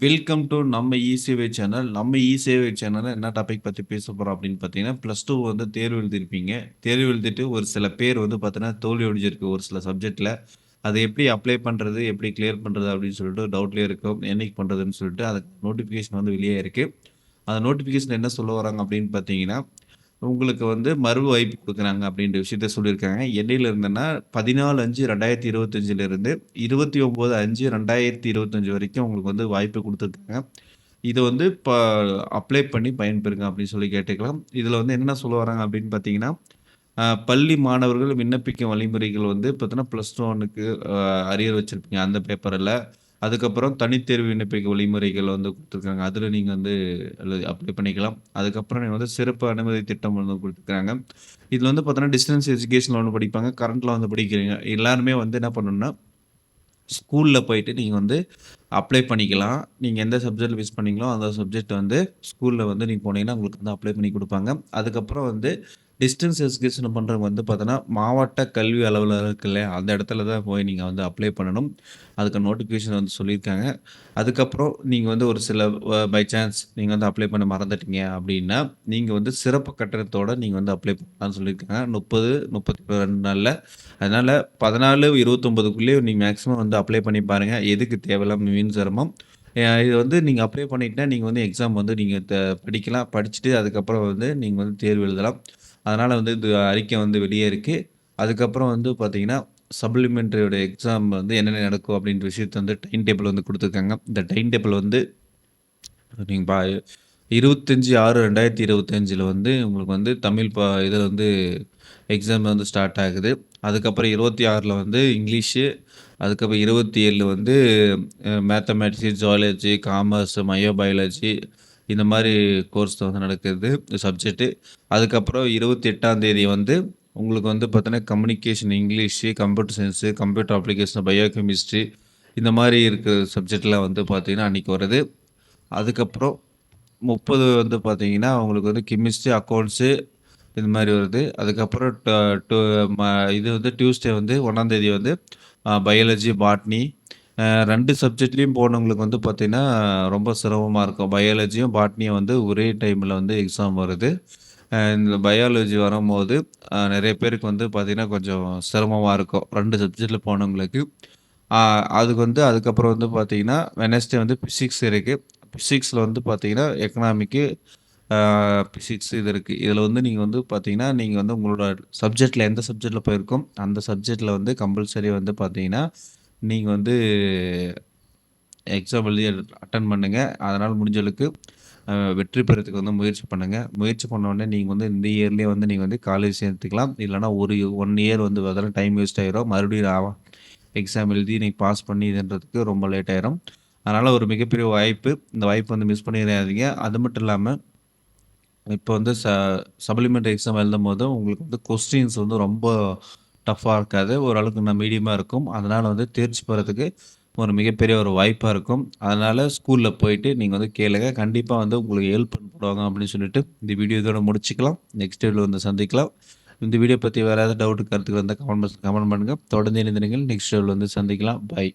Welcome to நம்ம இ-சேவை channel. நம்ம இ-சேவை என்ன டாபிக் பற்றி பேச போகிறோம் அப்படின்னு பார்த்தீங்கன்னா, ப்ளஸ் டூ வந்து தேர்வு எழுதியிருப்பீங்க. தேர்வு எழுதிட்டு ஒரு சில பேர் வந்து பார்த்தீங்கன்னா, தோல்வி அடைஞ்சிருக்கு ஒரு சில சப்ஜெக்டில் அதை எப்படி அப்ளை பண்ணுறது எப்படி கிளியர் பண்ணுறது அப்படின்னு சொல்லிட்டு டவுட்லேயே இருக்கும். என்னைக்கு பண்ணுறதுன்னு சொல்லிட்டு அதுக்கு நோட்டிஃபிகேஷன் வந்து வெளியே இருக்குது அந்த நோட்டிஃபிகேஷன் என்ன சொல்ல வராங்க அப்படின்னு பார்த்தீங்கன்னா, உங்களுக்கு வந்து மறு வாய்ப்பு கொடுக்குறாங்க அப்படின்ற விஷயத்த சொல்லியிருக்காங்க. என்னையில இருந்துன்னா 14/5/2025ல இருந்து 29/5/2025 வரைக்கும் உங்களுக்கு வந்து வாய்ப்பு கொடுத்துருக்காங்க இதை வந்து இப்போ அப்ளை பண்ணி பயன்பெறுங்க அப்படின்னு சொல்லி கேட்டுக்கலாம். இதில் வந்து என்ன சொல்ல வராங்க அப்படின்னு பார்த்தீங்கன்னா, பள்ளி மாணவர்கள் விண்ணப்பிக்கும் வழிமுறைகள் வந்து பார்த்தீங்கன்னா, ப்ளஸ் டூ ஒனுக்கு அரியர் வச்சுருப்பீங்க அந்த பேப்பரில் அதுக்கப்புறம் தனித்தேர்வு விண்ணப்பிக்க வழிமுறைகள் வந்து கொடுத்துருக்காங்க அதில் நீங்கள் வந்து எழுதி அப்ளை பண்ணிக்கலாம். அதுக்கப்புறம் நீங்கள் வந்து சிறப்பு அனுமதி திட்டம் வந்து கொடுத்துருக்காங்க இதில் வந்து பார்த்தோன்னா டிஸ்டன்ஸ் எஜுகேஷனில் ஒன்று படிப்பாங்க. கரண்ட்டில் வந்து படிக்கிறீங்க. எல்லாருமே வந்து என்ன பண்ணணும்னா, ஸ்கூலில் போயிட்டு நீங்கள் வந்து அப்ளை பண்ணிக்கலாம். நீங்கள் எந்த சப்ஜெக்ட் மிஸ் பண்ணீங்களோ, அந்த சப்ஜெக்ட் வந்து ஸ்கூலில் வந்து நீங்கள் போனீங்கன்னா, உங்களுக்கு வந்து அப்ளை பண்ணி கொடுப்பாங்க அதுக்கப்புறம் வந்து டிஸ்டன்ஸ் எஜுகேஷன் பண்ணுறவங்க வந்து பார்த்தோன்னா மாவட்ட கல்வி அளவில் இருக்கு இல்லையா? அந்த இடத்துல தான் போய் நீங்கள் வந்து அப்ளை பண்ணணும். அதுக்கு நோட்டிஃபிகேஷன் வந்து சொல்லியிருக்காங்க. அதுக்கப்புறம் நீங்கள் வந்து ஒரு சில பை சான்ஸ் நீங்கள் வந்து அப்ளை பண்ண மறந்துட்டீங்க அப்படின்னா, நீங்கள் வந்து சிறப்பு கட்டணத்தோடு நீங்கள் வந்து அப்ளை பண்ணலாம்னு சொல்லியிருக்காங்க. முப்பது முப்பத்தி ரெண்டு நாளில் அதனால் பதினாலு இருபத்தொம்பதுக்குள்ளேயே நீங்கள் மேக்ஸிமம் வந்து அப்ளை பண்ணி பாருங்கள் எதுக்கு தேவையில்லாம மீன் சிரமம். இது வந்து நீங்கள் அப்ளை பண்ணிட்டா, நீங்கள் வந்து எக்ஸாம் வந்து நீங்கள் த படிக்கலாம். படிச்சுட்டு அதுக்கப்புறம் வந்து நீங்கள் வந்து தேர்வு எழுதலாம். அதனால் வந்து இது அறிக்கை வந்து வெளியே இருக்கு. அதுக்கப்புறம் வந்து பார்த்தீங்கன்னா, சப்ளிமெண்ட்ரியோட எக்ஸாம் வந்து என்னென்ன நடக்கும் அப்படின்ற விஷயத்த வந்து டைம் டேபிள் வந்து கொடுத்துருக்காங்க இந்த டைம் டேபிள் வந்து நீங்கள் பா 25/6/2025ல வந்து உங்களுக்கு வந்து தமிழ் பா இதில் வந்து எக்ஸாம் வந்து ஸ்டார்ட் ஆகுது. அதுக்கப்புறம் 26ல வந்து இங்கிலீஷு, அதுக்கப்புறம் 27ல வந்து மேத்தமேட்டிக்ஸ், ஜூவாலஜி, காமர்ஸ், மயோபயாலஜி இந்த மாதிரி கோர்ஸ் வந்து நடக்கிறது சப்ஜெக்ட்டு அதுக்கப்புறம் 28ஆம் தேதி வந்து உங்களுக்கு வந்து பார்த்தீங்கன்னா, communication English, computer science computer application, biochemistry இந்த மாதிரி இருக்கிற சப்ஜெக்ட்லாம் வந்து பார்த்தீங்கன்னா, அன்னைக்கு வருது. அதுக்கப்புறம் 30 வந்து பார்த்தீங்கன்னா, அவங்களுக்கு வந்து கெமிஸ்ட்ரி, அக்கவுண்ட்ஸு இது மாதிரி வருது. அதுக்கப்புறம் ட இது வந்து டியூஸ்டே வந்து ஒன்றாந்தேதி வந்து பயாலஜி, பாட்னி ரெண்டு சப்ஜெக்ட்லேயும் போனவங்களுக்கு வந்து பார்த்தீங்கன்னா, ரொம்ப சிரமமாக இருக்கும். பயாலஜியும், பாட்னியும் வந்து ஒரே டைமில் வந்து எக்ஸாம் வருது. இந்த பயாலஜி வரும்போது நிறைய பேருக்கு வந்து பார்த்திங்கன்னா கொஞ்சம் சிரமமாக இருக்கும். ரெண்டு சப்ஜெக்டில் போனவங்களுக்கு. அதுக்கு வந்து அதுக்கப்புறம் வந்து பார்த்திங்கன்னா வெட்னஸ்டே வந்து ஃபிசிக்ஸ் இருக்குது ஃபிசிக்ஸில் வந்து பார்த்திங்கன்னா எக்கனாமிக்கு ஃபிசிக்ஸ் பிசிக்ஸ் இது இருக்குது இதில் வந்து நீங்கள் வந்து பார்த்தீங்கன்னா, நீங்கள் வந்து உங்களோட சப்ஜெக்டில் எந்த சப்ஜெக்டில் போயிருக்கோ, அந்த சப்ஜெக்டில் வந்து கம்பல்சரி வந்து பார்த்தீங்கன்னா, நீங்கள் வந்து எக்ஸாம் எழுதி அட்டன் பண்ணுங்கள் அதனால் முடிஞ்சளவுக்கு வெற்றி பெறத்துக்கு வந்து முயற்சி பண்ணுங்கள் முயற்சி பண்ண உடனே வந்து இந்த இயர்லேயே வந்து நீங்கள் வந்து காலேஜ் சேர்த்துக்கலாம். இல்லைனா ஒரு ஒன் இயர் வந்து அதெல்லாம் டைம் வேஸ்ட் ஆகிரும் மறுபடியும் ஆ எக்ஸாம் எழுதி நீங்கள் பாஸ் பண்ணி இதுன்றதுக்கு ரொம்ப லேட் ஆயிரும். அதனால் ஒரு மிகப்பெரிய வாய்ப்பு. இந்த வாய்ப்பு வந்து மிஸ் பண்ணிடாதீங்க. அது மட்டும் இல்லாமல் இப்போ வந்து ச சப்ளிமெண்ட் எக்ஸாம் எழுதும் போது உங்களுக்கு வந்து கொஸ்டின்ஸ் வந்து ரொம்ப டஃப்பாக இருக்காது. ஓரளவுக்கு நான் மீடியமாக இருக்கும். அதனால் வந்து தேர்ச்சி போகிறதுக்கு ஒரு மிகப்பெரிய ஒரு வாய்ப்பாக இருக்கும். அதனால் ஸ்கூலில் போயிட்டு நீங்கள் வந்து கேளுங்க. கண்டிப்பாக வந்து உங்களுக்கு ஹெல்ப் பண்ணுவாங்க அப்படின்னு சொல்லிட்டு, இந்த வீடியோ இதோட முடிச்சுக்கலாம். நெக்ஸ்ட் வீடியோல வந்து சந்திக்கலாம். இந்த வீடியோ பற்றி வேற ஏதாவது டவுட், கருத்துக்கள் இருந்தா கமெண்ட் கமெண்ட் பண்ணுங்கள் தொடர்ந்து இணைந்திருங்கள். நெக்ஸ்ட் வீடியோல வந்து சந்திக்கலாம். பாய்.